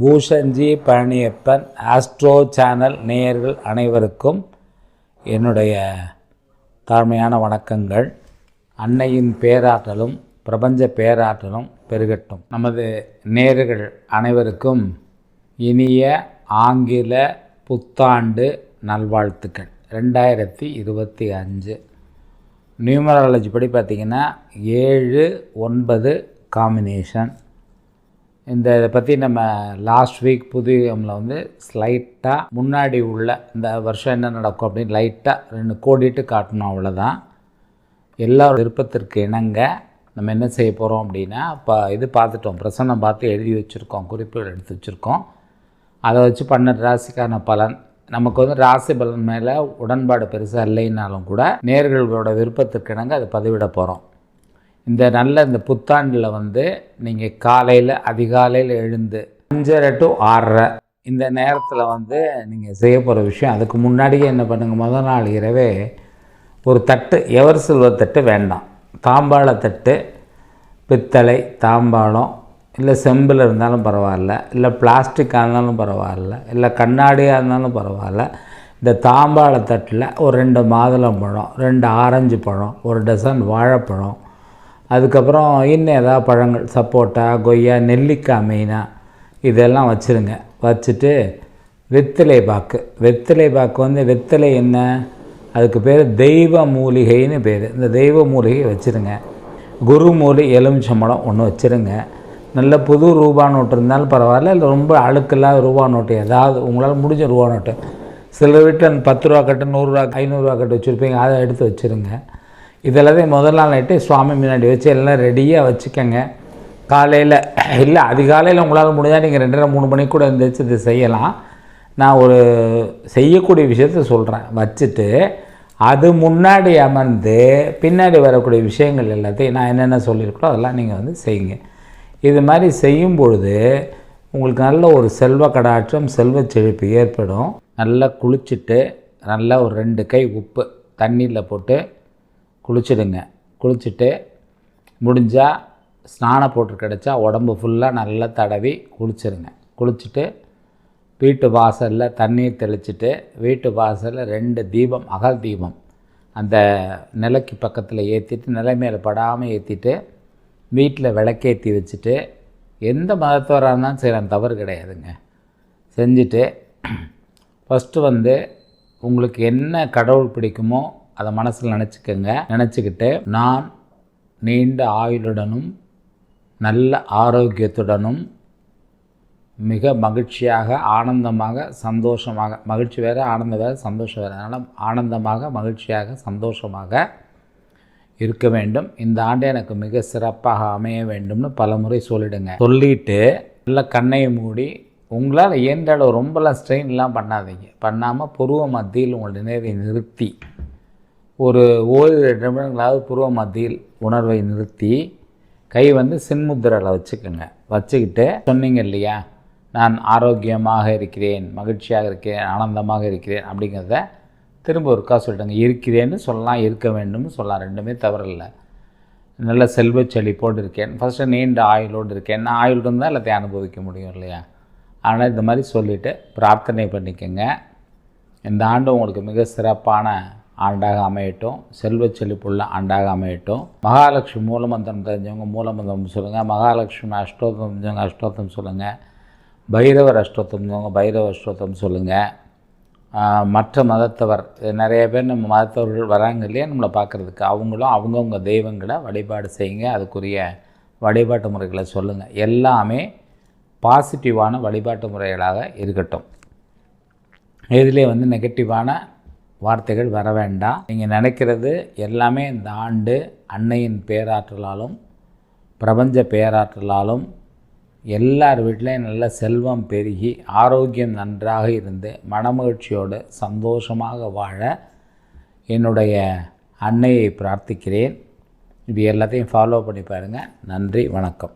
பூஷன்ஜி Palaniappan astro channel நேயர்கள் அனைவருக்கும் என்னுடைய தாழ்மையான வணக்கங்கள். அன்னையின் பேராற்றலும் பிரபஞ்ச பேராற்றலும் பெருகட்டும். நமது நேயர்கள் அனைவருக்கும் இனிய ஆங்கில புத்தாண்டு நல்வாழ்த்துக்கள். ரெண்டாயிரத்தி இருபத்தி அஞ்சு. நியூமராலஜி படி பார்த்திங்கன்னா ஏழு ஒன்பது காம்பினேஷன் இந்த இதை பற்றி நம்ம லாஸ்ட் வீக் புதுயுகமில் வந்து ஸ்லைட்டாக முன்னாடி உள்ள இந்த வருஷம் என்ன நடக்கும் அப்படின்னு லைட்டாக ரெண்டு கோடிட்டு காட்டணும் அவ்வளோதான் எல்லா விருப்பத்திற்கு இணங்க நம்ம என்ன செய்ய போகிறோம் அப்படின்னா இப்போ இது பார்த்துட்டோம். பிரசன்னம் பார்த்து எழுதி வச்சுருக்கோம் குறிப்புகள் எடுத்து வச்சுருக்கோம். அதை வச்சு பண்ண ராசிக்கான பலன். நமக்கு வந்து ராசி பலன் மேலே உடன்பாடு பெருசாக இல்லைன்னாலும் கூட நேர்களோட விருப்பத்திற்கு இணங்க அதை பதிவிட போகிறோம் இந்த நல்ல இந்த புத்தாண்டில் வந்து நீங்கள் காலையில் அதிகாலையில் எழுந்து அஞ்சரை டு ஆறரை இந்த நேரத்தில் வந்து நீங்கள் செய்ய போகிற விஷயம் அதுக்கு முன்னாடியே என்ன பண்ணுங்கள் முதல் நாள் இரவே ஒரு தட்டு எவர் சில்வர் தட்டு வேண்டாம். தாம்பாள தட்டு பித்தளை தாம்பாளம் இல்லை செம்பில் இருந்தாலும் பரவாயில்ல இல்லை பிளாஸ்டிக்காக இருந்தாலும் பரவாயில்ல இல்லை கண்ணாடியாக இருந்தாலும் பரவாயில்ல இந்த தாம்பாள தட்டில் ஒரு ரெண்டு மாதுளம்பழம் ரெண்டு ஆரஞ்சு பழம் ஒரு டசன் வாழைப்பழம் அதுக்கப்புறம் இன்னும் ஏதாவது பழங்கள் சப்போட்டா கொய்யா நெல்லிக்காய் மெயினாக இதெல்லாம் வச்சுருங்க. வச்சுட்டு வெத்திலை பாக்கு. வெத்திலை பாக்கு வந்து வெத்தலை என்ன? அதுக்கு பேர் தெய்வ மூலிகைன்னு பேர். இந்த தெய்வ மூலிகை வச்சுருங்க. குரு மூலி எலுமிச்சம்பழம் ஒன்று வச்சுருங்க. நல்ல புது ரூபா நோட்டு இருந்தாலும் பரவாயில்ல இல்லை ரொம்ப அழுக்கில்லாத ரூபா நோட்டு ஏதாவது உங்களால் முடிஞ்ச ரூபா நோட்டு. சில வீட்டில் பத்து ரூபா கட்டு நூறுரூவா ஐநூறுரூவா கட்டு வச்சுருப்பீங்க அதை எடுத்து வச்சுருங்க. இதெல்லாத்தையும் முதல் நாள் நைட்டு சுவாமி முன்னாடி வச்சு எல்லாம் ரெடியாக வச்சுக்கோங்க. காலையில் இல்லை அதிகாலையில் உங்களால் முடிஞ்சால் நீங்கள் ரெண்டரை மூணு மணிக்கு கூட இருந்துச்சு இது செய்யலாம். நான் ஒரு செய்யக்கூடிய விஷயத்த சொல்கிறேன் வச்சுட்டு அது முன்னாடி அமர்ந்து பின்னாடி வரக்கூடிய விஷயங்கள் எல்லாத்தையும் நான் என்னென்ன சொல்லியிருக்கோ அதெல்லாம் நீங்கள் வந்து செய்யுங்க. இது மாதிரி செய்யும் பொழுது உங்களுக்கு நல்ல ஒரு செல்வ கடாட்சம் செல்வ செழிப்பு ஏற்படும். நல்லா குளிச்சுட்டு நல்லா ஒரு ரெண்டு கை உப்பு தண்ணியில் போட்டு குளிச்சிடுங்க. குளிச்சுட்டு முடிஞ்சால் ஸ்நானம் போட்டு கிடச்சா உடம்பு ஃபுல்லாக நல்லா தடவி குளிச்சிருங்க. குளிச்சுட்டு வீட்டு வாசலில் தண்ணீர் தெளிச்சுட்டு வீட்டு வாசலில் ரெண்டு தீபம் அகல் தீபம். அந்த நிலைக்கு பக்கத்தில் ஏற்றிட்டு நிலை மேலே படாமல் ஏற்றிட்டு வீட்டில் விளக்கேற்றி வச்சுட்டு எந்த மதத்தவராக இருந்தாலும் செய்யலாம் தவறு கிடையாதுங்க. செஞ்சுட்டு ஃபஸ்ட்டு வந்து உங்களுக்கு என்ன கடவுள் பிடிக்குமோ அதை மனசில் நினச்சிக்கோங்க. நினச்சிக்கிட்டு நான் நீண்ட ஆயுளுடனும் நல்ல ஆரோக்கியத்துடனும் மிக மகிழ்ச்சியாக ஆனந்தமாக சந்தோஷமாக மகிழ்ச்சி வேறு ஆனந்தம் வேறு சந்தோஷம் வேறு. அதனால் ஆனந்தமாக மகிழ்ச்சியாக சந்தோஷமாக இருக்க வேண்டும். இந்த ஆண்டு எனக்கு மிக சிறப்பாக அமைய வேண்டும்னு பல முறை சொல்லிடுங்க. சொல்லிட்டு நல்ல கண்ணையை மூடி உங்களால் இயன்ற அளவு ரொம்பலாம் ஸ்ட்ரெயின்லாம் பண்ணாதீங்க. பண்ணாமல் புருவ மத்தியில் உங்களுடைய நினைவை நிறுத்தி. ஒரு ஓரிரு நிமிடங்களாவது புருவ மத்தியில் உணர்வை நிறுத்தி கை வந்து சின்முத்திரில் வச்சுக்கோங்க. வச்சுக்கிட்டு சொன்னீங்க இல்லையா? நான் ஆரோக்கியமாக இருக்கிறேன் மகிழ்ச்சியாக இருக்கிறேன் ஆனந்தமாக இருக்கிறேன் அப்படிங்கிறத திரும்ப ஒருக்கா சொல்லிட்டேங்க. இருக்கிறேன்னு சொல்லலாம் இருக்க வேண்டும்னு சொல்லலாம் ரெண்டுமே தவறில்லை. நல்ல செல்வ செழிப்போடு இருக்கேன். ஃபஸ்ட்டு நீண்ட ஆயுளோடு இருக்கேன். நான் ஆயுள் இருந்தால் எல்லாத்தையும் அனுபவிக்க முடியும் இல்லையா? ஆனால் இந்த மாதிரி சொல்லிவிட்டு பிரார்த்தனை பண்ணிக்கோங்க. இந்த ஆண்டு உங்களுக்கு மிக சிறப்பான ஆண்டாக அமையட்டும். செல்வ செழிப்புள்ள ஆண்டாக அமையட்டும். மகாலட்சுமி மூலமந்திரம் தெரிஞ்சவங்க மூலமந்திரம் சொல்லுங்கள் மகாலட்சுமி அஷ்டோத்தம் தெரிஞ்சவங்க அஷ்டோத்தம் சொல்லுங்கள் பைரவர் அஷ்டோத்தம் தெரிஞ்சவங்க பைரவ அஷ்டோத்தம் சொல்லுங்கள் மற்ற மதத்தவர் நிறைய பேர் நம்ம மதத்தவர்கள் வராங்க இல்லையா? நம்மளை பார்க்குறதுக்கு. அவங்களும் அவங்கவுங்க தெய்வங்களை வழிபாடு செய்யுங்க. அதுக்குரிய வழிபாட்டு முறைகளை சொல்லுங்கள் எல்லாமே பாசிட்டிவான வழிபாட்டு முறைகளாக இருக்கட்டும். இதிலே வந்து நெகட்டிவான வார்த்தைகள் வர வேண்டாம். நீங்கள் நினைக்கிறது எல்லாமே இந்த ஆண்டு அன்னையின் பேராற்றலாலும் பிரபஞ்ச பேராற்றலாலும் எல்லார் வீட்லேயும் நல்ல செல்வம் பெருகி ஆரோக்கியம் நன்றாக இருந்து மனமகிழ்ச்சியோடு சந்தோஷமாக வாழ என்னுடைய அன்னையை பிரார்த்திக்கிறேன். இது எல்லாத்தையும் ஃபாலோ பண்ணி பாருங்கள் நன்றி வணக்கம்.